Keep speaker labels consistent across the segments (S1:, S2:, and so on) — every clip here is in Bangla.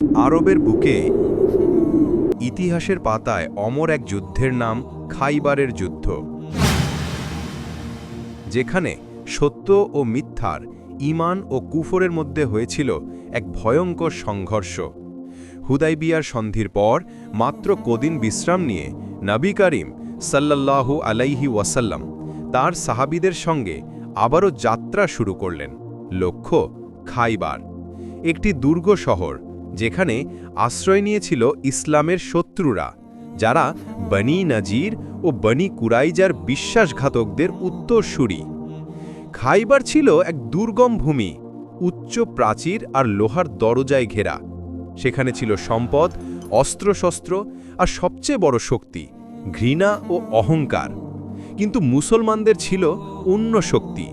S1: আরবের বুকে ইতিহাসের পাতায় অমর এক যুদ্ধের নাম খাইবারের যুদ্ধ, যেখানে সত্য ও মিথ্যার ইমান ও কুফরের মধ্যে হয়েছিল এক ভয়ঙ্কর সংঘর্ষ। হুদাইবিয়ার সন্ধির পর মাত্র কদিন বিশ্রাম নিয়ে নবী করিম সাল্লাল্লাহু আলাইহি ওয়াসাল্লাম তার সাহাবিদের সঙ্গে আবারও যাত্রা শুরু করলেন। লক্ষ্য, খাইবার, একটি দুর্গ শহর যেখানে আশ্রয় নিয়েছিল ইসলামের শত্রুরা, যারা বনি নাজির ও বনি কুরাইজার বিশ্বাসঘাতকদের উত্তরসূরি। খাইবার ছিল এক দুর্গম ভূমি, উচ্চ প্রাচীর আর লোহার দরজায় ঘেরা। সেখানে ছিল সম্পদ, অস্ত্রশস্ত্র আর সবচেয়ে বড় শক্তি, ঘৃণা ও অহংকার। কিন্তু মুসলমানদের ছিল অন্য শক্তি,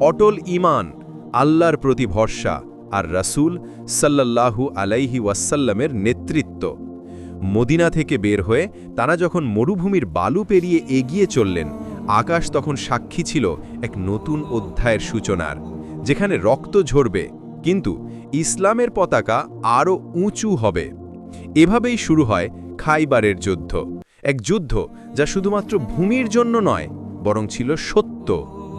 S1: অটল ইমান, আল্লাহর প্রতি ভরসা আর রাসূল সাল্লাল্লাহু আলাইহি ওয়াসাল্লামের নেতৃত্ব। মদিনা থেকে বের হয়ে তারা যখন মরুভূমির বালু পেরিয়ে এগিয়ে চললেন, আকাশ তখন সাক্ষী ছিল এক নতুন অধ্যায়ের সূচনার, যেখানে রক্ত ঝরবে, কিন্তু ইসলামের পতাকা আরও উঁচু হবে। এভাবেই শুরু হয় খাইবারের যুদ্ধ, এক যুদ্ধ যা শুধুমাত্র ভূমির জন্য নয়, বরং ছিল সত্য,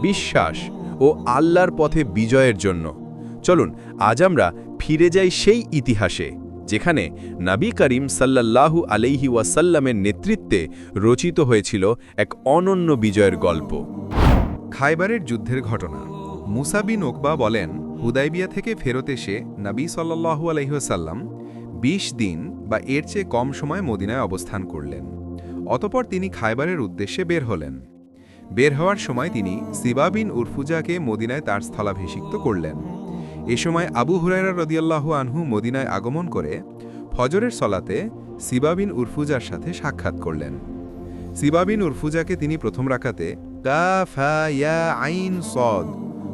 S1: বিশ্বাস ও আল্লাহর পথে বিজয়ের জন্য। চলুন, আজ আমরা ফিরে যাই সেই ইতিহাসে, যেখানে নাবী করিম সাল্লাল্লাহু আলাইহি ওয়াসাল্লামের নেতৃত্বে রচিত হয়েছিল এক অনন্য বিজয়ের গল্প।
S2: খাইবারের যুদ্ধের ঘটনা। মুসা বিন ওকবা বলেন, হুদাইবিয়া থেকে ফেরত এসে নবী সাল্লাহু আলহিহাসাল্লাম ২০ দিন বা এর চেয়ে কম সময় মদিনায় অবস্থান করলেন। অতপর তিনি খাইবারের উদ্দেশ্যে বের হলেন। বের হওয়ার সময় তিনি সিবাবিন উরফুজাকে মদিনায় তার স্থলাভিষিক্ত করলেন। এ সময় আবু হুরাইরা রদিয়াল্লাহু আনহু মদিনায় আগমন করে ফজরের সলাতে সিবাবিন উরফুজার সাথে সাক্ষাৎ করলেন। সিবাবিন উরফুজাকে তিনি প্রথম রাখাতে কাফা ইয়া আইন সদ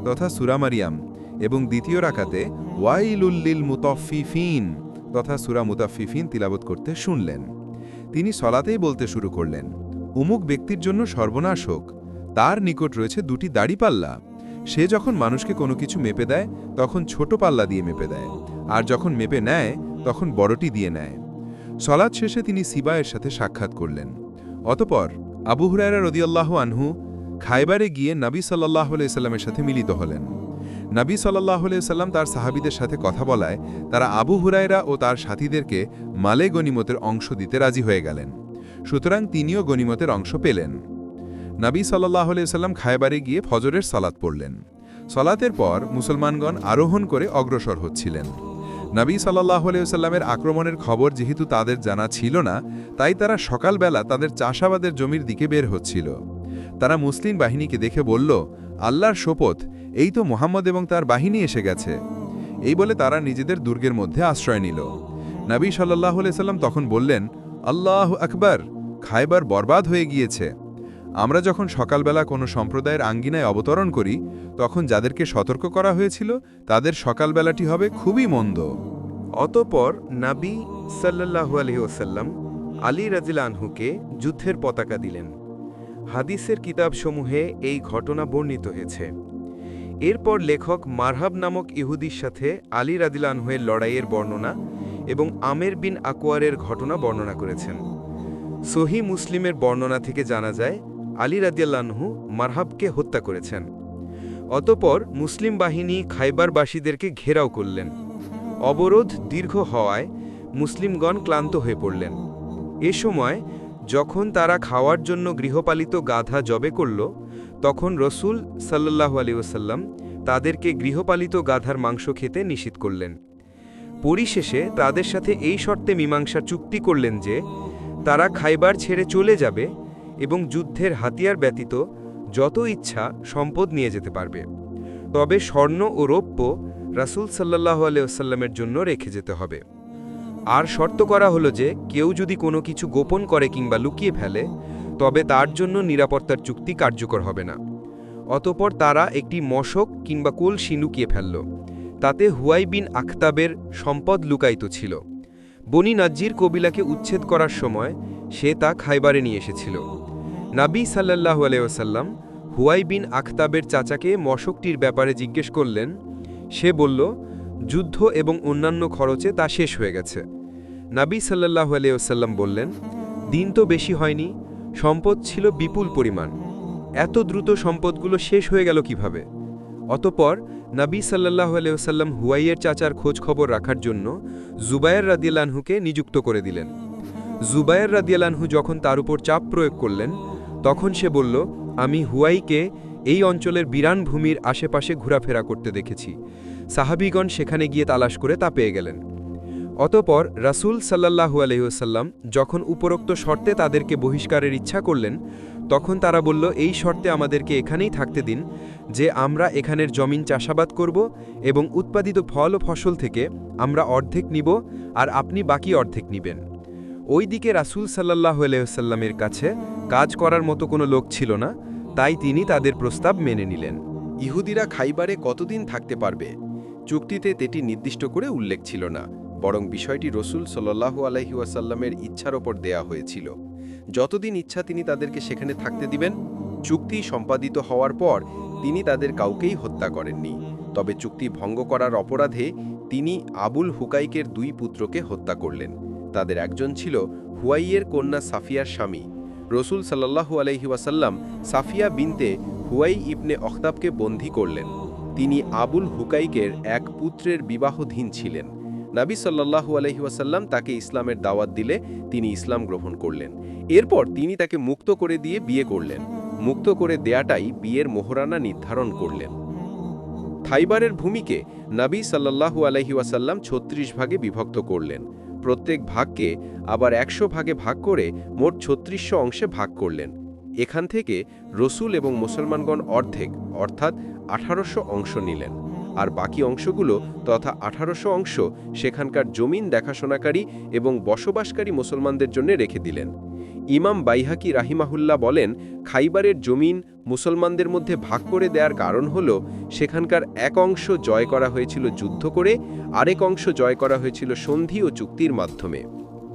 S2: তথা সুরা মারিয়াম এবং দ্বিতীয় রাখাতে ওয়াইলুল্লিল মুতফিফিন তথা সুরা মুতাফিফিন তিলাবত করতে শুনলেন। তিনি সলাতেই বলতে শুরু করলেন, উমুক ব্যক্তির জন্য সর্বনাশ হোক, তার নিকট রয়েছে দুটি দাড়িপাল্লা সে যখন মানুষকে কোনো কিছু মেপে দেয়, তখন ছোট পাল্লা দিয়ে মেপে দেয়। আর যখন মেপে নেয়, তখন বড়টি দিয়ে নেয়। সলাদ শেষে তিনি সিবায়ের সাথে সাক্ষাৎ করলেন। অতপর আবু হুরায়রা রদিয়াল্লাহ আনহু খাইবারে গিয়ে নাবী সাল্লাহ সাল্লামের সাথে মিলিত হলেন। নাবী সাল্লাহ সাল্লাম তার সাহাবিদের সাথে কথা বলায়, তারা আবু হুরায়রা ও তার সাথীদেরকে মালে গনিমতের অংশ দিতে রাজি হয়ে গেলেন। সুতরাং তিনিও গনিমতের অংশ পেলেন। নবী সাল্লাহ সাল্লাম খায়বারে গিয়ে ফজরের সালাত পড়লেন। সলাতের পর মুসলমানগণ আরোহণ করে অগ্রসর হচ্ছিলেন। নবী সাল্লাহ সাল্লামের আক্রমণের খবর যেহেতু তাদের জানা ছিল না, তাই তারা সকালবেলা তাদের চাষাবাদের জমির দিকে বের হচ্ছিল। তারা মুসলিম বাহিনীকে দেখে বলল, আল্লাহর শপথ, এই তো মোহাম্মদ এবং তার বাহিনী এসে গেছে। এই বলে তারা নিজেদের দুর্গের মধ্যে আশ্রয় নিল। নবী সাল্লাহ সাল্লাম তখন বললেন, আল্লাহ আকবার, খায়বার বরবাদ হয়ে গিয়েছে। আমরা যখন সকালবেলা কোনো সম্প্রদায়ের আঙ্গিনায় অবতরণ করি, তখন যাদেরকে সতর্ক করা হয়েছিল, তাদের সকালবেলাটি হবে খুবই মন্দ।
S3: অতপর নাবি সাল্লাহু আলহি ওসাল্লাম আলী রাজিল আনহুকে যুদ্ধের পতাকা দিলেন। হাদিসের কিতাবসমূহে এই ঘটনা বর্ণিত হয়েছে। এরপর লেখক মারহাব নামক ইহুদির সাথে আলী রাদিল আনহুয়ের লড়াইয়ের বর্ণনা এবং আমের বিন আকোয়ারের ঘটনা বর্ণনা করেছেন। সহি মুসলিমের বর্ণনা থেকে জানা যায় আলী রাদিয়াল্লাহু মারহাবকে হত্যা করেছেন। অতপর মুসলিম বাহিনী খাইবারবাসীদেরকে ঘেরাও করলেন। অবরোধ দীর্ঘ হওয়ায় মুসলিমগণ ক্লান্ত হয়ে পড়লেন। এ সময় যখন তারা খাওয়ার জন্য গৃহপালিত গাধা জবে করল, তখন রসুল সাল্লাহু আলী ওসাল্লাম তাদেরকে গৃহপালিত গাধার মাংস খেতে নিষিদ্ধ করলেন। পরিশেষে তাদের সাথে এই শর্তে মীমাংসা চুক্তি করলেন যে, তারা খাইবার ছেড়ে চলে যাবে এবং যুদ্ধের হাতিয়ার ব্যতীত যত ইচ্ছা সম্পদ নিয়ে যেতে পারবে। তবে স্বর্ণ ও রৌপ্য রাসুল সাল্লাহ আলিয়াল্লামের জন্য রেখে যেতে হবে। আর শর্ত করা হলো যে, কেউ যদি কোনো কিছু গোপন করে কিংবা লুকিয়ে ফেলে, তবে তার জন্য নিরাপত্তার চুক্তি কার্যকর হবে না। অতপর তারা একটি মশক কিংবা কলসি লুকিয়ে ফেলল। তাতে হুয়াই বিন আখতাবের সম্পদ লুকায়িত ছিল। বনি নাজ্জির কবিলাকে উচ্ছেদ করার সময় সে তা খাইবারে নিয়ে এসেছিল। নাবী সাল্লাহু আলাইসাল্লাম হুয়াই বিন আখতাবের চাচাকে মশকটির ব্যাপারে জিজ্ঞেস করলেন। সে বলল, যুদ্ধ এবং অন্যান্য খরচে তা শেষ হয়ে গেছে। নাবী সাল্লাহ আলিয়াল্লাম বললেন, দিন তো বেশি হয়নি, সম্পদ ছিল বিপুল পরিমাণ। এত দ্রুত সম্পদগুলো শেষ হয়ে গেল কীভাবে? অতপর নবী সাল্লাহ আলিয়াল্লাম হুয়াইয়ের চাচার খোঁজ খবর রাখার জন্য জুবায়ের রাদিয়ালানহুকে নিযুক্ত করে দিলেন। জুবায়ের রাদিয়ালানহু যখন তার উপর চাপ প্রয়োগ করলেন তখন সে বলল, আমি হুয়াইকে এই অঞ্চলের বিরান ভূমির আশেপাশে ঘোরাফেরা করতে দেখেছি। সাহাবিগণ সেখানে গিয়ে তালাশ করে তা পেয়ে গেলেন। অতপর রাসূল সাল্লাহু আলহিউসাল্লাম যখন উপরোক্ত শর্তে তাদেরকে বহিষ্কারের ইচ্ছা করলেন, তখন তারা বলল, এই শর্তে আমাদেরকে এখানেই থাকতে দিন, যে আমরা এখানের জমিন চাষাবাদ করব এবং উৎপাদিত ফল ও ফসল থেকে আমরা অর্ধেক নিব আর আপনি বাকি অর্ধেক নিবেন। ওই দিকে রাসূল সাল্লাহ আলহিউসাল্লামের কাছে কাজ করার মতো কোনো লোক ছিল না, তাই তিনি তাদের প্রস্তাব মেনে নিলেন।
S1: ইহুদিরা খাইবারে কতদিন থাকতে পারবে? চুক্তিতে তেটি নির্দিষ্ট করে উল্লেখ ছিল না, বরং বিষয়টি রসুল সাল্লাহু আলহি ওয়াসাল্লামের ইচ্ছার ওপর দেয়া হয়েছিল। যতদিন ইচ্ছা তিনি তাদেরকে সেখানে থাকতে দিবেন, চুক্তি সম্পাদিত হওয়ার পর তিনি তাদের কাউকেই হত্যা করেননি। তবে চুক্তি ভঙ্গ করার অপরাধে তিনি আবুল হুকাইকের দুই পুত্রকে হত্যা করলেন। তাদের একজন ছিল হুয়াইয়ের কন্যা সাফিয়ার স্বামী। রসুল সাল্লাহু আলহি ওয়াসাল্লাম সাফিয়া বিনতে হুয়াই ইবনে অখতাবকে বন্দী করলেন। তিনি আবুল হুকাইকের এক পুত্রের বিবাহধীন ছিলেন। নাবী সাল্লাহু আলহি ওয়াসাল্লাম তাকে ইসলামের দাওয়াত দিলে তিনি ইসলাম গ্রহণ করলেন। এরপর তিনি তাকে মুক্ত করে দিয়ে বিয়ে করলেন। মুক্ত করে দেয়াটাই বিয়ের মোহরানা নির্ধারণ করলেন। থাইবারের ভূমিকে নাবী সাল্লাহু আলহি ওয়াসাল্লাম ছত্রিশ ভাগে বিভক্ত করলেন। প্রত্যেক ভাগকে আবার একশো ভাগে ভাগ করে মোট ছত্রিশশো অংশে ভাগ করলেন। এখান থেকে রসুল এবং মুসলমানগণ অর্ধেক, অর্থাৎ আঠারোশো অংশ নিলেন। আর বাকি অংশগুলো তথা আঠারোশো অংশ সেখানকার জমিন দেখাশোনাকারী এবং বসবাসকারী মুসলমানদের জন্য রেখে দিলেন। ইমাম বাইহাকি রাহিমাহুল্লা বলেন, খাইবারের জমিন মুসলমানদের মধ্যে ভাগ করে দেওয়ার কারণ হল, সেখানকার এক অংশ জয় করা হয়েছিল যুদ্ধ করে, আরেক অংশ জয় করা হয়েছিল সন্ধি ও চুক্তির মাধ্যমে।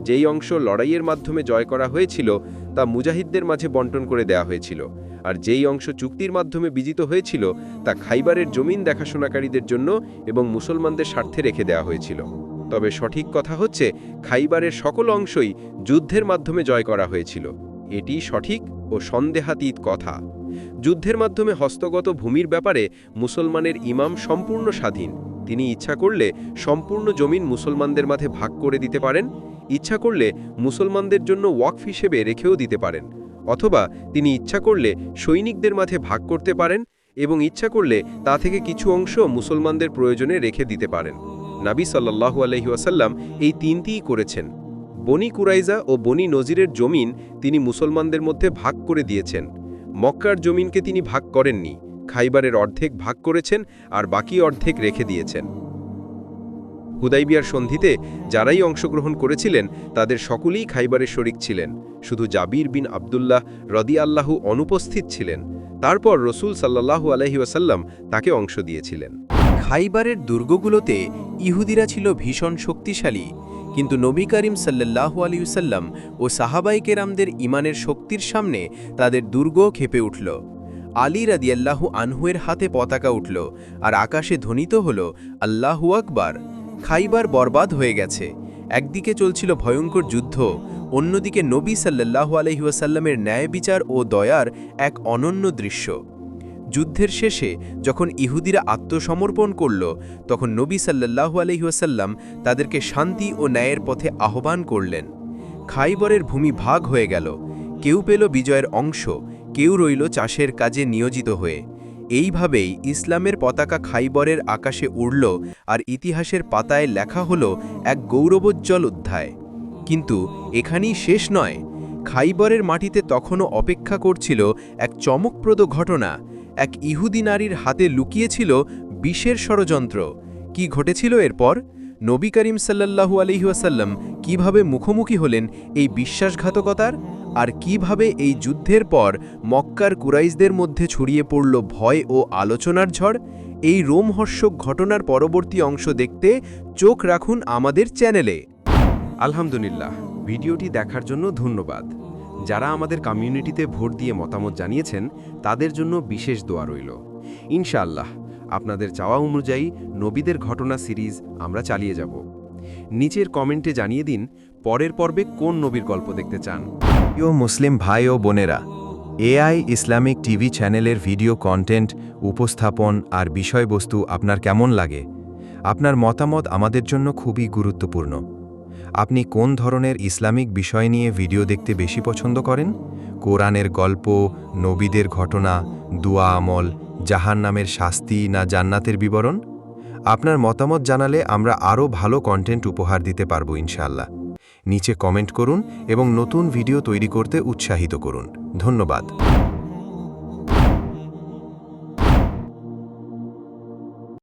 S1: যেই অংশ লড়াইয়ের মাধ্যমে জয় করা হয়েছিল, তা মুজাহিদদের মাঝে বন্টন করে দেয়া হয়েছিল। আর যেই অংশ চুক্তির মাধ্যমে বিজিত হয়েছিল, তা খাইবারের জমিন দেখাশোনাকারীদের জন্য এবং মুসলমানদের স্বার্থে রেখে দেওয়া হয়েছিল। তবে সঠিক কথা হচ্ছে, খাইবারের সকল অংশই যুদ্ধের মাধ্যমে জয় করা হয়েছিল। এটি সঠিক ও সন্দেহাতীত কথা। যুদ্ধের মাধ্যমে হস্তগত ভূমির ব্যাপারে মুসলমানের ইমাম সম্পূর্ণ স্বাধীন। তিনি ইচ্ছা করলে সম্পূর্ণ জমিন মুসলমানদের মাঝে ভাগ করে দিতে পারেন, ইচ্ছা করলে মুসলমানদের জন্য ওয়াকফ হিসেবে রেখেও দিতে পারেন, অথবা তিনি ইচ্ছা করলে সৈনিকদের মাঝে ভাগ করতে পারেন এবং ইচ্ছা করলে তা থেকে কিছু অংশ মুসলমানদের প্রয়োজনে রেখে দিতে পারেন। নাবী সাল্লাহু আলহি ওয়াসাল্লাম এই তিনটিই করেছেন। বনি কুরাইজা ও বনি নজিরের জমিন তিনি মুসলমানদের মধ্যে ভাগ করে দিয়েছেন। মক্কার জমিনকে তিনি ভাগ করেননি, খাইবারের অর্ধেক ভাগ করেছেন আর বাকি অর্ধেক রেখে দিয়েছেন। হুদাইবিয়ার সন্ধিতে যারাই অংশগ্রহণ করেছিলেন, তাদের সকলেই খাইবারের শরিক ছিলেন। শুধু জাবির বিন আবদুল্লাহ রদি আল্লাহু অনুপস্থিত ছিলেন। তারপর রসুল সাল্লাহু আলহি ওয়াসাল্লাম তাকে অংশ দিয়েছিলেন।
S4: খাইবারের দুর্গগুলোতে ইহুদিরা ছিল ভীষণ শক্তিশালী, কিন্তু নবী করিম সাল্লাল্লাহু আলিউসাল্লাম ও সাহাবাই কেরামদের ইমানের শক্তির সামনে তাদের দুর্গ খেপে উঠল। আলী রাদিয়াল্লাহু আনহুয়ের হাতে পতাকা উঠল আর আকাশে ধ্বনিত হল, আল্লাহু আকবার! খাইবার বরবাদ হয়ে গেছে। একদিকে চলছিল ভয়ঙ্কর যুদ্ধ, অন্যদিকে নবী সাল্লাল্লাহু আলহিউসাল্লামের ন্যায় বিচার ও দয়ার এক অনন্য দৃশ্য। যুদ্ধের শেষে যখন ইহুদিরা আত্মসমর্পণ করল, তখন নবী সাল্লাল্লাহু আলহিউসাল্লাম তাদেরকে শান্তি ও ন্যায়ের পথে আহ্বান করলেন। খাইবরের ভূমি ভাগ হয়ে গেল। কেউ পেল বিজয়ের অংশ, কেউ রইল চাষের কাজে নিয়োজিত হয়ে। এইভাবেই ইসলামের পতাকা খাইবরের আকাশে উড়ল আর ইতিহাসের পাতায় লেখা হল এক গৌরবোজ্জ্বল অধ্যায়। কিন্তু এখানেই শেষ নয়। খাইবরের মাটিতে তখনও অপেক্ষা করছিল এক চমকপ্রদ ঘটনা। এক ইহুদি নারীর হাতে লুকিয়েছিল বিষের ষড়যন্ত্র। কি ঘটেছিল এরপর? নবী করিম সাল্লাল্লাহু আলহিহাসাল্লাম কীভাবে মুখোমুখি হলেন এই বিশ্বাসঘাতকতার? আর কীভাবে এই যুদ্ধের পর মক্কার কুরাইশদের মধ্যে ছড়িয়ে পড়ল ভয় ও আলোচনার ঝড়? এই রোমহর্ষক ঘটনার পরবর্তী অংশ দেখতে চোখ রাখুন আমাদের চ্যানেলে।
S3: আলহামদুলিল্লাহ, ভিডিওটি দেখার জন্য ধন্যবাদ। যারা আমাদের কমিউনিটিতে ভোট দিয়ে মতামত জানিয়েছেন, তাদের জন্য বিশেষ দোয়া রইল। ইনশাআল্লাহ, আপনাদের চাওয়া অনুযায়ী নবীদের ঘটনা সিরিজ আমরা চালিয়ে যাব। নিচের কমেন্টে জানিয়ে দিন, পরের পর্বে কোন নবীর গল্প দেখতে চান?
S1: প্রিয় মুসলিম ভাই ও বোনেরা, এআই ইসলামিক টিভি চ্যানেলের ভিডিও কন্টেন্ট উপস্থাপন আর বিষয়বস্তু আপনার কেমন লাগে? আপনার মতামত আমাদের জন্য খুবই গুরুত্বপূর্ণ। আপনি কোন ধরনের ইসলামিক বিষয় নিয়ে ভিডিও দেখতে বেশি পছন্দ করেন? কোরআনের গল্প, নবীদের ঘটনা, দুয়া আমল জাহান নামের শাস্তি না জান্নাতের বিবরণ? আপনার মতামত জানালে আমরা আরও ভালো কন্টেন্ট উপহার দিতে পারব ইনশাল্লাহ নিচে কমেন্ট করুন এবং নতুন ভিডিও তৈরি করতে উৎসাহিত করুন। ধন্যবাদ।